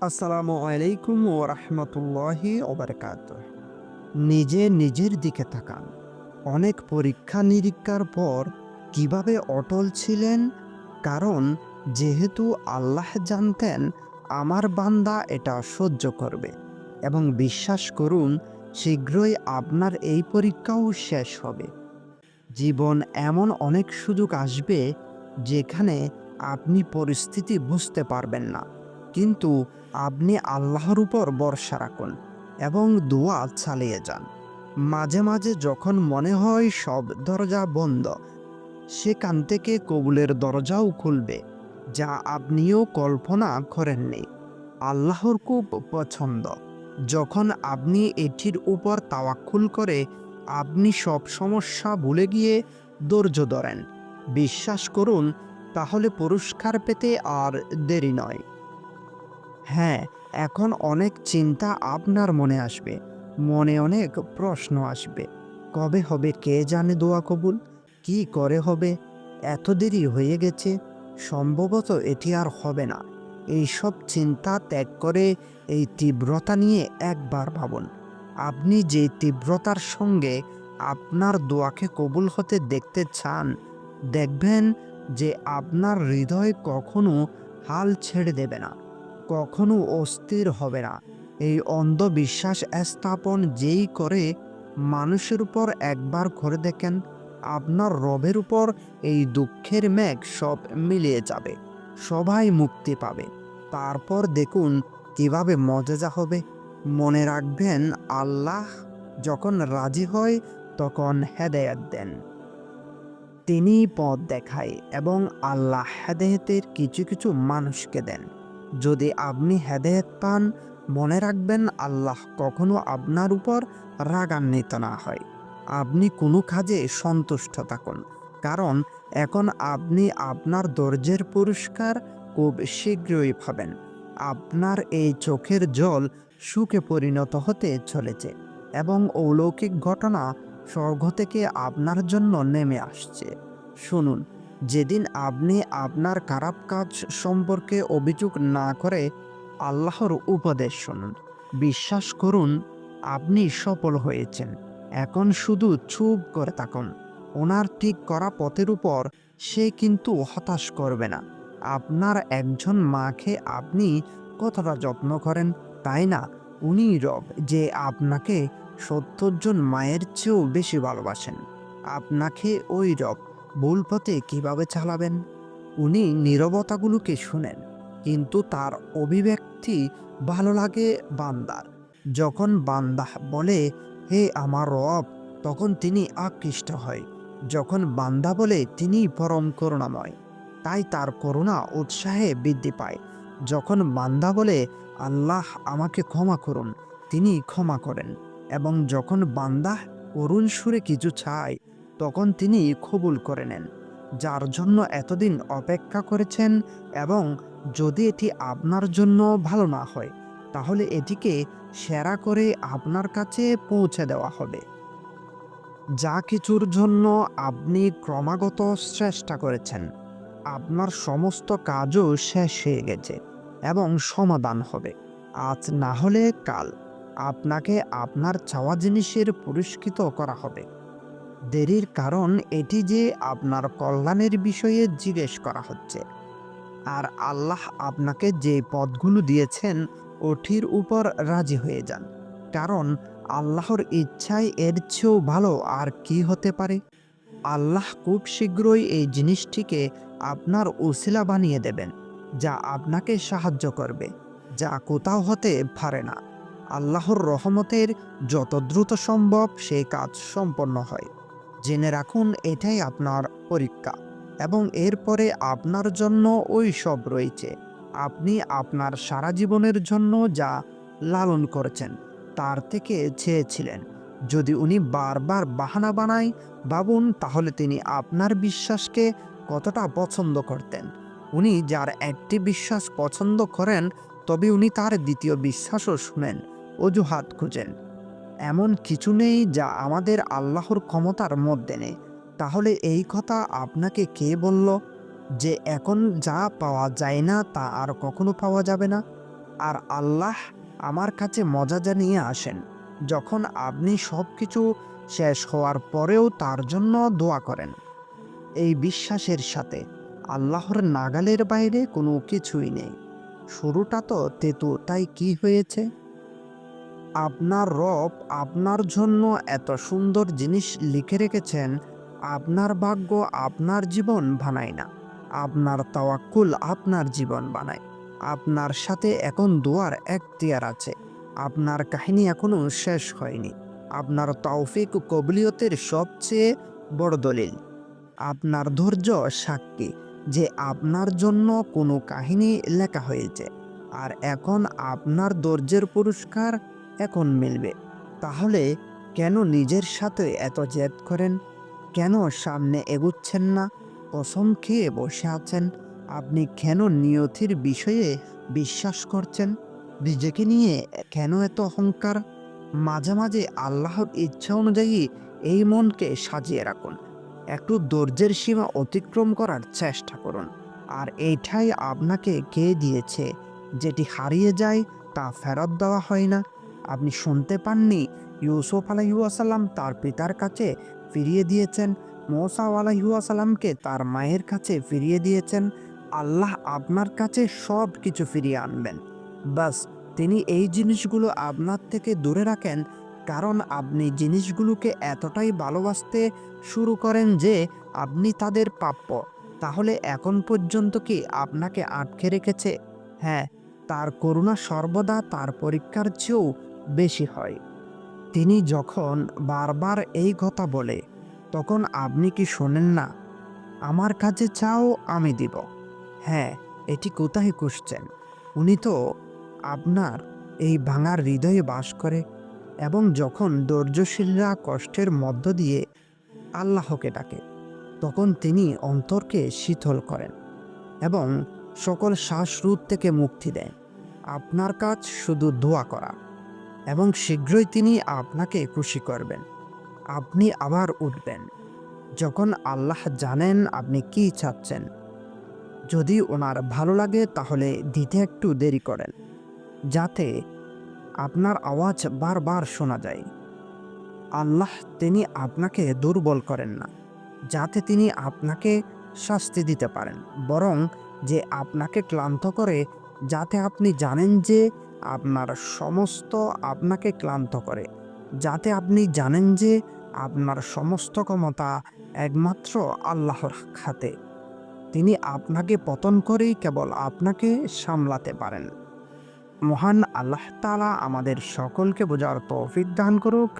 আসসালামু আলাইকুম ও রহমতুল্লাহি ওবরকাত। নিজে নিজের দিকে তাকান। অনেক পরীক্ষা নিরীক্ষার পর কীভাবে অটল ছিলেন? কারণ যেহেতু আল্লাহ জানতেন, আমার বান্দা এটা সহ্য করবে। এবং বিশ্বাস করুন, শীঘ্রই আপনার এই পরীক্ষাও শেষ হবে। জীবন এমন অনেক সুযোগ আসবে, যেখানে আপনি পরিস্থিতি বুঝতে পারবেন না। কিন্তু আপনি আল্লাহর উপর ভরসা রাখুন এবং দোয়া চালিয়ে যান। মাঝে মাঝে যখন মনে হয় সব দরজা বন্ধ, সেখান থেকে কবুলের দরজাও খুলবে, যা আপনিও কল্পনা করেননি। আল্লাহর খুব পছন্দ। যখন আপনি এটির উপর তাওয়াক্কুল করে আপনি সব সমস্যা ভুলে গিয়ে ধৈর্য ধরেন, বিশ্বাস করুন, তাহলে পুরস্কার পেতে আর দেরি নয়। হ্যাঁ এখন অনেক চিন্তা আপনার মনে আসবে। মনে অনেক প্রশ্ন আসবে। কবে হবে কে জানে দোয়া কবুল? কি করে হবে? এত দেরি হয়ে গেছে। সম্ভবত এটি আর হবে না। এই সব চিন্তা ত্যাগ করে এই তীব্রতা নিয়ে একবার ভাবুন। আপনি যে তীব্রতার সঙ্গে আপনার দোয়াকে কবুল হতে দেখতে চান, দেখবেন যে আপনার হৃদয় কখনো হাল ছেড়ে দেবে না। কখনো অস্থির হবে না। এই অন্ধবিশ্বাস স্থাপন যেই করে, মানুষের উপর একবার করে দেখেন, আপনার রবের উপর এই দুঃখের মেঘ সব মিলিয়ে যাবে, সবাই মুক্তি পাবে। তারপর দেখুন কীভাবে মজা হবে। মনে রাখবেন, আল্লাহ যখন রাজি হয়, তখন হেদায়াত দেন। তিনি পথ দেখায় এবং আল্লাহ হেদায়েতের কিছু কিছু মানুষকে দেন। যদি আপনি হেদায়েত পান, মনে রাখবেন আল্লাহ কখনো আপনার উপর রাগান্বিত না হয়। আপনি কোনো কাজে সন্তুষ্ট থাকুন, কারণ এখন আপনি আপনার ধৈর্যের পুরস্কার খুব শীঘ্রই পাবেন। আপনার এই চোখের জল সুখে পরিণত হতে চলেছে এবং অলৌকিক ঘটনা স্বর্গ থেকে আপনার জন্য নেমে আসছে। শুনুন যেদিন আপনি আপনার খারাপ কাজ সম্পর্কে অভিযোগ না করে আল্লাহর উপদেশ শুনুন। বিশ্বাস করুন, আপনি সফল হয়েছেন। এখন শুধু চুপ করে থাকুন। ওনার ঠিক করা পথের উপর সে কিন্তু হতাশ করবে না। আপনার একজন মাকে আপনি কতটা যত্ন করেন, তাই না? উনি রব যে আপনাকে সত্তর জন মায়ের চেয়েও বেশি ভালোবাসেন। আপনাকে ওই রব ভুল পথে কীভাবে চালাবেন? উনি নীরবতাগুলোকে শুনেন, কিন্তু তার অভিব্যক্তি ভালো লাগে বান্দার। যখন বান্দা বলে, হে আমার রব, তখন তিনি আকৃষ্ট হয়। যখন বান্দা বলে, তিনি পরম করুণাময়, তাই তার করুণা উৎসাহে বৃদ্ধি পায়। যখন বান্দা বলে, আল্লাহ আমাকে ক্ষমা করুন, তিনি ক্ষমা করেন। এবং যখন বান্দা করুণ সুরে কিছু চায় তখন তিনি কবুল করে নেন, যার জন্য এতদিন অপেক্ষা করেছেন এবং যদি এটি আপনার জন্য ভালো না হয়, তাহলে এটিকে সেরা করে আপনার কাছে পৌঁছে দেওয়া হবে। যা কিছুর জন্য আপনি ক্রমাগত চেষ্টা করেছেন, আপনার সমস্ত কাজও শেষ হয়ে গেছে এবং সমাধান হবে। আজ না হলে কাল আপনাকে আপনার চাওয়া জিনিসের পুরস্কৃত করা হবে। দেরির কারণ এটি যে আপনার কল্যাণের বিষয়ে জিজ্ঞেস করা হচ্ছে। আর আল্লাহ আপনাকে যে পদগুলো দিয়েছেন, ওটির উপর রাজি হয়ে যান। কারণ আল্লাহর ইচ্ছায় এর চেয়েও ভালো আর কি হতে পারে? আল্লাহ খুব শীঘ্রই এই জিনিসটিকে আপনার উসিলা বানিয়ে দেবেন, যা আপনাকে সাহায্য করবে, যা কোথাও হতে পারে না। আল্লাহর রহমতের যত দ্রুত সম্ভব সেই কাজ সম্পন্ন হয়। জেনে রাখুন, এটাই আপনার পরীক্ষা এবং এরপরে আপনার জন্য ওই সব রয়েছে। আপনি আপনার সারা জীবনের জন্য যা লালন করেছেন, তার থেকে চেয়েছিলেন। যদি উনি বারবার বাহানা বানায় ভাবুন, তাহলে তিনি আপনার বিশ্বাসকে কতটা পছন্দ করতেন। উনি যার একটি বিশ্বাস পছন্দ করেন, তবে উনি তার দ্বিতীয় বিশ্বাসও শুনেন, অজুহাত খুঁজেন। এমন কিছু নেই যা আমাদের আল্লাহর ক্ষমতার মধ্যে নেই। তাহলে এই কথা আপনাকে কে বলল? যে এখন যা পাওয়া যায় না তা আর কখনো পাওয়া যাবে না। আর আল্লাহ আমার কাছে মজা জানিয়ে আসেন, যখন আপনি সব কিছু শেষ হওয়ার পরেও তার জন্য দোয়া করেন। এই বিশ্বাসের সাথে আল্লাহর নাগালের বাইরে কোনো কিছুই নেই। শুরুটা তো তেতু তাই কি হয়েছে? আপনার রব আপনার জন্য এত সুন্দর জিনিস লিখে রেখেছেন, আপনার ভাগ্য আপনার জীবন বানায় না। আপনার তাওয়াক্কুল আপনার জীবন বানায়। আপনার সাথে এখন দোয়ার এখতিয়ার আছে। আপনার কাহিনী এখনও শেষ হয়নি। আপনার তৌফিক কবলিয়তের সবচেয়ে বড় দলিল। আপনার ধৈর্য সাক্ষী যে আপনার জন্য কোনো কাহিনী লেখা হয়েছে। আর এখন আপনার ধৈর্যের পুরস্কার এখন মিলবে। তাহলে কেন নিজের সাথে এত জেদ করেন? কেন সামনে এগুচ্ছেন না? কসম খেয়ে বসে আছেন। আপনি কেন নিয়তির বিষয়ে বিশ্বাস করছেন? নিজেকে নিয়ে কেন এত অহংকার? মাঝে মাঝে আল্লাহর ইচ্ছা অনুযায়ী এই মনকে সাজিয়ে রাখুন। একটু ধৈর্যের সীমা অতিক্রম করার চেষ্টা করুন। আর এইটাই আপনাকে কে দিয়েছে? যেটি হারিয়ে যায় তা ফেরত দেওয়া হয় না। আপনি শুনতে পাননি? ইউসুফ আলাইহাসাল্লাম তার পিতার কাছে ফিরিয়ে দিয়েছেন। মৌসা আলাইহাসাল্লামকে তার মায়ের কাছে ফিরিয়ে দিয়েছেন। আল্লাহ আপনার কাছে সব কিছু ফিরিয়ে আনবেন। বাস, তিনি এই জিনিসগুলো আপনার থেকে দূরে রাখেন, কারণ আপনি জিনিসগুলোকে এতটাই ভালোবাসতে শুরু করেন যে আপনি তাদের প্রাপ্য। তাহলে এখন পর্যন্ত কি আপনাকে আটকে রেখেছে? হ্যাঁ তার করুণা সর্বদা তার পরীক্ষার চেয়েও বেশি হয়। তিনি যখন বারবার এই কথা বলে, তখন আপনি কি শোনেন না, আমার কাছে চাও, আমি দিব। হ্যাঁ এটি কোথায় খুঁজছেন? উনি তো আপনার এই ভাঙার হৃদয়ে বাস করে এবং যখন ধৈর্যশীলরা কষ্টের মধ্য দিয়ে আল্লাহকে ডাকে, তখন তিনি অন্তরকে শীতল করেন এবং সকল শ্বাসরোধ থেকে মুক্তি দেন। আপনার কাজ শুধু দোয়া করা। এবং শীঘ্রই তিনি আপনাকে খুশি করবেন। আপনি আবার উঠবেন। যখন আল্লাহ জানেন আপনি কি চাচ্ছেন। যদি ওনার ভালো লাগে তাহলে দিতে একটু দেরি করেন, যাতে আপনার আওয়াজ বারবার শোনা যায়। আল্লাহ তিনি আপনাকে দুর্বল করেন না, যাতে তিনি আপনাকে শাস্তি দিতে পারেন, বরং যে আপনাকে ক্লান্ত করে, যাতে আপনি জানেন যে আপনার সমস্ত আপনাকে ক্লান্ত করে, যাতে আপনি জানেন যে আপনার সমস্ত ক্ষমতা একমাত্র আল্লাহর খাতে তিনি আপনাকে পতন করেই কেবল আপনাকে সামলাতে পারেন। মহান আল্লাহ তালা আমাদের সকলকে বোঝার তৌফিক দান করুক।